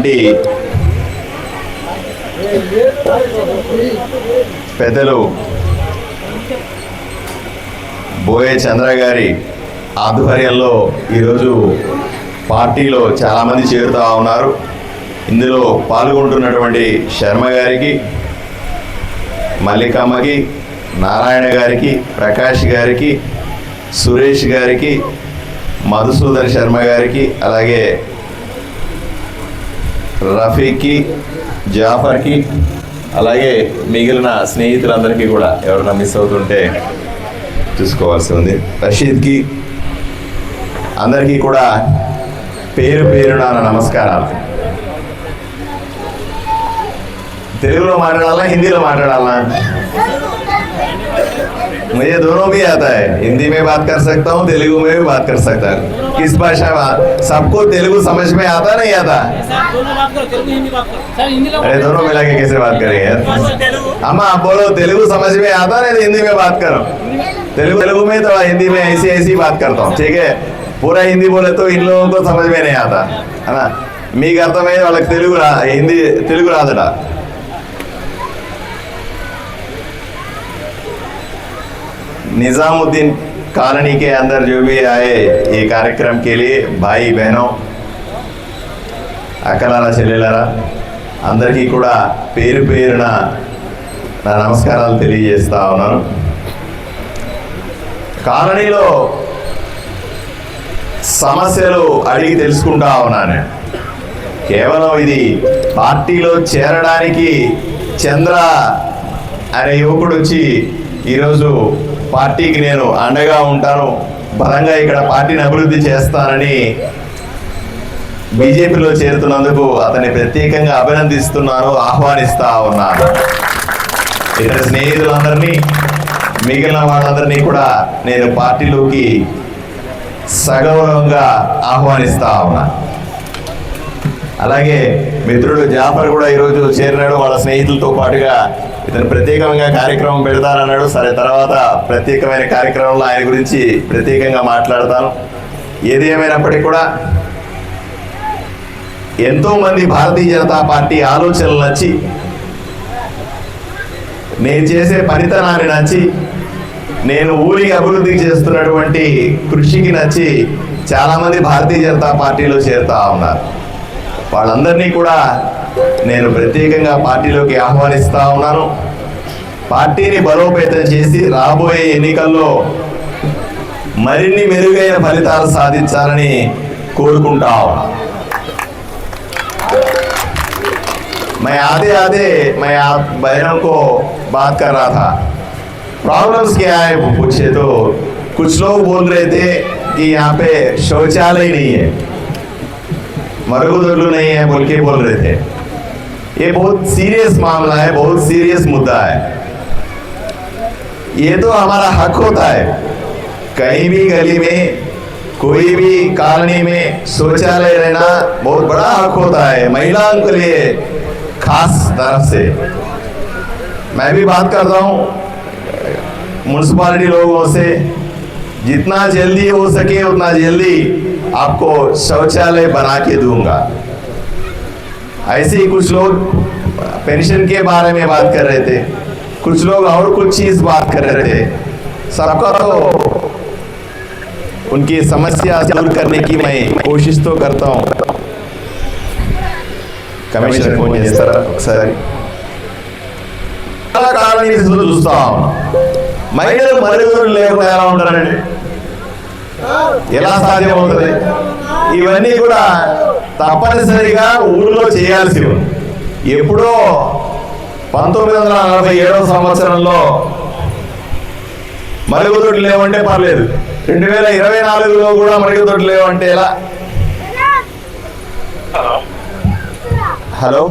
ఉన్నటువంటి పెద్దలు బోయే చంద్ర గారి ఆధ్వర్యంలో ఈరోజు పార్టీలో చాలామంది చేరుతూ ఉన్నారు. ఇందులో పాల్గొంటున్నటువంటి శర్మ గారికి మల్లికమ్మకి నారాయణ గారికి ప్రకాష్ గారికి సురేష్ గారికి మధుసూదన్ శర్మ గారికి అలాగే రఫీక్కి జాఫర్కి అలాగే మిగిలిన స్నేహితులందరికీ కూడా ఎవరైనా మిస్ అవుతుంటే చూసుకోవాల్సి ఉంది. రషీద్కి అందరికీ కూడా పేరు పేరున నా నమస్కారాలు. తెలుగులో మాట్లాడాలా హిందీలో మాట్లాడాలా? मुझे दोनों भी आता है हिंदी में बात कर सकता हूँ तेलुगु में भी बात कर सकता हूँ किस भाषा में सबको तेलुगु समझ में आता नहीं आता सर दोनों बात करो तेलुगु हिंदी बात करो सर हिंदी अरे दोनों मिला के कैसे बात करेंगे यार अम्मा आप बोलो तेलुगु समझ में आता नहीं तो हिंदी में बात करो तेलुगु तेलुगु में तो हिंदी में ऐसी ऐसी बात करता हूँ ठीक है पूरा हिंदी बोले तो इन लोगों को समझ में नहीं आता है ना మీకు అర్థమైంది వాళ్ళకి తెలుగు రా హిందీ తెలుగు రాదట निजामुद्दीन कॉलोनी के अंदर जो भी आए ये कार्यक्रम के लिए भाई बहनों అక్కలారా చెల్లెలారా అందరికీ కూడా పేరు పేరున నా నమస్కారాలు తెలియజేస్తా ఉన్నాను కాలనీలో సమస్యలు అడిగి తెలుసుకుంటా ఉన్నాను కేవలం ఇది పార్టీలో చేరడానికి చంద్ర అనే యువకుడు వచ్చి ఈరోజు పార్టీకి నేను అండగా ఉంటాను బలంగా ఇక్కడ పార్టీని అభివృద్ధి చేస్తానని బీజేపీలో చేరుతున్నందుకు అతన్ని ప్రత్యేకంగా అభినందిస్తున్నాను ఆహ్వానిస్తా ఉన్నాను. ఇతర స్నేహితులందరినీ మిగిలిన వాళ్ళందరినీ కూడా నేను పార్టీలోకి సగౌరవంగా ఆహ్వానిస్తా ఉన్నాను. అలాగే మిత్రుడు జాఫర్ కూడా ఈరోజు చేరినాడు. వాళ్ళ స్నేహితులతో పాటుగా ఇతను ప్రత్యేకంగా కార్యక్రమం పెడతానన్నాడు. సరే తర్వాత ప్రత్యేకమైన కార్యక్రమంలో ఆయన గురించి ప్రత్యేకంగా మాట్లాడతాను. ఏది ఏమైనప్పటికీ కూడా ఎంతోమంది భారతీయ జనతా పార్టీ ఆలోచనలు నచ్చి నేను చేసే పనితనాన్ని నచ్చి నేను ఊరికి అభివృద్ధి చేస్తున్నటువంటి కృషికి నచ్చి చాలామంది భారతీయ జనతా పార్టీలో చేరుతా ఉన్నారు. వాళ్ళందరినీ కూడా నేను ప్రత్యేకంగా పార్టీలోకి ఆహ్వానిస్తా ఉన్నాను పార్టీని బలోపేతం చేసి రాబోయే ఎన్నికల్లో మరిన్ని మెరుగైన ఫలితాలు సాధించాలని కోరుకుంటా ఉన్నాను मैं आधे आधे मैं आप बहनों को बात कर रहा था प्रॉब्लम्स क्या है वो पूछे तो कुछ लोग बोल रहे थे कि यहाँ पे शौचालय नहीं है मरगुजरलू नहीं है, बोल के बोल रहे थे। ये बहुत सीरियस मामला है, बहुत सीरियस मुद्दा है। ये तो हमारा हक होता है। कहीं भी गली में, कोई भी कॉलोनी में शौचालय रहना बहुत बड़ा हक होता है, महिलाओं के लिए खास तरफ़ से। मैं भी बात करता हूँ म्यूनसिपालिटी लोगों से। जितना जल्दी हो सके उतना जल्दी आपको शौचालय बना के दूंगा ऐसे ही कुछ लोग पेंशन के बारे में बात कर रहे थे कुछ लोग और कुछ चीज बात कर रहे थे सबका तो उनकी समस्या दूर करने की मैं कोशिश तो करता हूँ కమిషనర్ ఫోన్ చేస్తారా ఒకసారి చాలా కాలం నుంచి చూ- చూస్తా ఉన్నాం మహిళలు మరుగుదొడ్లు లేకుండా ఎలా ఉంటారండి ఎలా సాధ్యమవుతుంది? ఇవన్నీ కూడా తప్పనిసరిగా ఊళ్ళో చేయాల్సి ఎప్పుడో పంతొమ్మిది వందల నలభై ఏడవ సంవత్సరంలో మరుగుదొడ్లు లేవంటే పర్లేదు. రెండు వేల ఇరవై నాలుగులో కూడా మరుగుదొడ్లు లేవంటే ఎలా? హలో?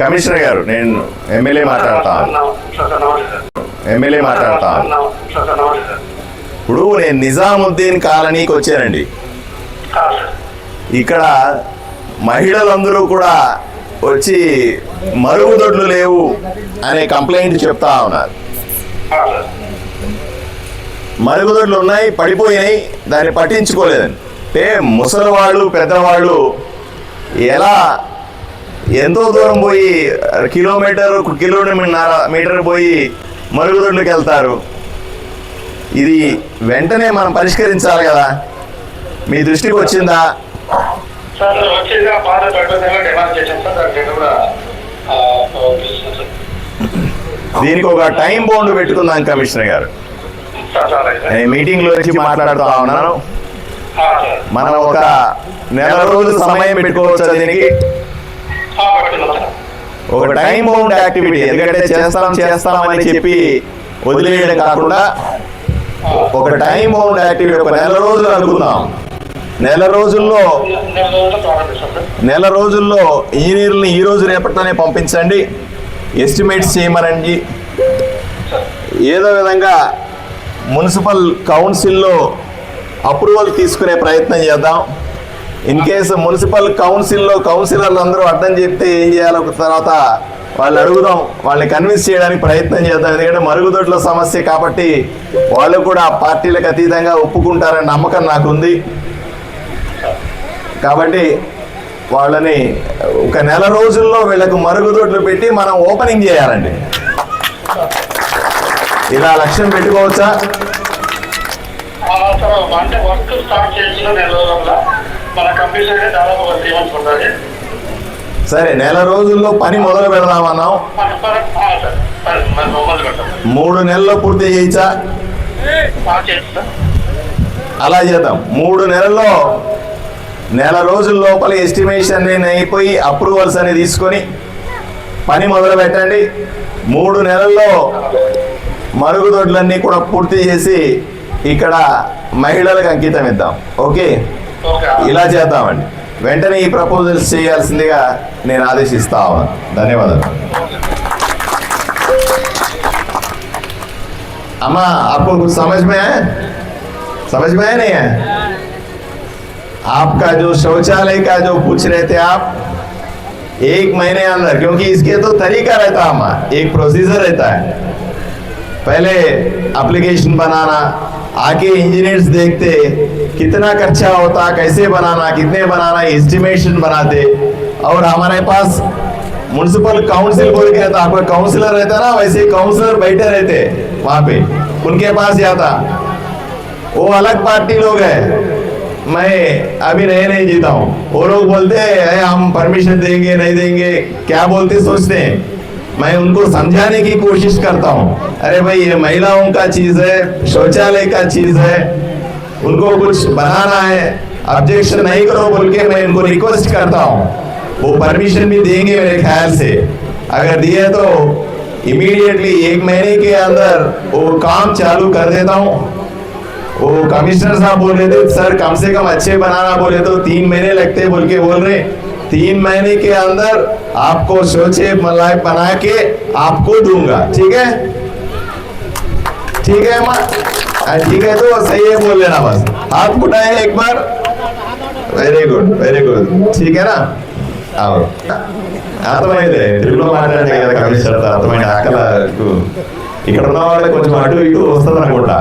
కమిషనర్ గారు నేను ఎమ్మెల్యే మాట్లాడతాను. ఎమ్మెల్యే మాట్లాడతాను. ఇప్పుడు నేను నిజాముద్దీన్ కాలనీకి వచ్చానండి. ఇక్కడ మహిళలందరూ కూడా వచ్చి మరుగుదొడ్లు లేవు అనే కంప్లైంట్ చెప్తా ఉన్నారు. మరుగుదొడ్లు ఉన్నాయి పడిపోయినాయి దాన్ని పట్టించుకోలేదండి అంటే ముసలి వాళ్ళు పెద్దవాళ్ళు ఎలా ఎంతో దూరం పోయి కిలోమీటర్ కిలోమీటర్ మీటర్ పోయి మరుగుదొడ్లకు వెళ్తారు ఇది వెంటనే మనం పరిష్కరించాలి కదా. మీ దృష్టికి వచ్చిందా? దానికి ఒక టైం బౌండ్ పెట్టుకుందాం కమిషనర్ గారు. నేను మీటింగ్లో వచ్చి మాట్లాడుతూ ఉన్నాను. మనం ఒక నెల రోజులు సమయం పెట్టుకోవచ్చు దీనికి? ఒక టైం బౌండ్ యాక్టివిటీ ఎందుకంటే చేస్తాం చేస్తాం అని చెప్పి వదిలేయడం కాకుండా ఒక టైం బౌండ్ యాక్టివిటీ ఒక నెల రోజులు అనుకుందాం. నెల రోజుల్లో నెల రోజుల్లో ఇంజనీర్లను ఈ రోజు రేపట్లోనే పంపించండి. ఎస్టిమేట్స్ చేయమనండి. ఏదో విధంగా మున్సిపల్ కౌన్సిల్లో అప్రూవల్ తీసుకునే ప్రయత్నం చేద్దాం. ఇన్ కేసు మున్సిపల్ కౌన్సిల్లో కౌన్సిలర్లు అందరూ అడ్డం చెప్తే ఏం చేయాలో? తర్వాత వాళ్ళు అడుగుదాం వాళ్ళని కన్విన్స్ చేయడానికి ప్రయత్నం చేద్దాం. ఎందుకంటే మరుగుదొడ్ల సమస్య కాబట్టి వాళ్ళు కూడా పార్టీలకు అతీతంగా ఒప్పుకుంటారనే నమ్మకం నాకుంది. కాబట్టి వాళ్ళని ఒక నెల రోజుల్లో వీళ్ళకు మరుగుదొడ్లు పెట్టి మనం ఓపెనింగ్ చేయాలండి. ఇలా లక్ష్యం పెట్టుకోవచ్చా? అంటే వర్క్ స్టార్ట్ చేసిన నెల రోజుల మన కంప్యూటర్ దాదాపు ఒక త్రీ మంత్స్ ఉంటుంది సరే నెల రోజుల్లో పని మొదలు పెడదామన్నాం మూడు నెలల్లో పూర్తి సార్ అలా చేద్దాం. మూడు నెలల్లో నెల రోజుల లోపల ఎస్టిమేషన్ అయిపోయి అప్రూవల్స్ అని తీసుకొని పని మొదలు పెట్టండి. మూడు నెలల్లో మరుగుదొడ్లన్నీ కూడా పూర్తి చేసి ఇక్కడ మహిళలకు అంకితం ఇద్దాం. ఓకే? ఓకే. ఇలా చేద్దామండి. వెంటనే ఈ ప్రపోజల్స్ చేయాల్సిందిగా నేను ఆదేశిస్తా ఉన్నాను ధన్యవాదాలు अम्मा आपको कुछ समझ में है समझ में है नहीं है आपका जो शौचालय का जो पूछ रहे थे आप एक महीने अंदर क्योंकि इसके तो तरीका रहता है अम्मा एक प्रोसीजर रहता है पहले एप्लीकेशन बनाना आके इंजीनियर्स देखते, कितना खर्चा होता, कैसे बनाना, कितने बनाना एस्टिमेशन बनाते। और हमारे पास म्यूनसिपल काउंसिल बोल के रहता, आपका काउंसिलर रहता ना, वैसे काउंसिलर बैठे रहते वहाँ पे, उनके पास जाता। वो अलग पार्टी लोग है। मैं अभी नए नहीं जीता हूँ। वो लोग बोलते हैं हम परमिशन देंगे, नहीं देंगे, क्या बोलते सोचते हैं? मैं उनको समझाने की कोशिश करता हूँ। अरे भाई, ये महिलाओं का चीज़ है, शौचालय का चीज़ है, उनको कुछ बनाना है। ऑब्जेक्शन नहीं करो बोल के मैं उनको रिक्वेस्ट करता हूँ। वो परमिशन भी देंगे मेरे ख्याल से। अगर दिए तो इमीडिएटली एक महीने के अंदर वो काम चालू कर देता हूँ। वो कमिश्नर साहब बोल रहे थे, सर, कम से कम अच्छे बनाना। बोले तो तीन महीने लगते बोल के बोल रहे। तीन महीने के अंदर आपको सोचे मलाई बना के आपको दूंगा ठीक है ठीक है माँ हाँ, ठीक है तो सही है बोल लेना बस हाथ उठाए एक बार వెరీ గుడ్ వెరీ గుడ్ ठीक है ना అవును అర్థమైంది తెలుగులో మాట్లాడే కదా కమిషనర్ అర్థమైంది అక్కడ ఇక్కడ ఉన్న వాళ్ళకి కొంచెం అటు ఇటు వస్తుంది అనుకుంటా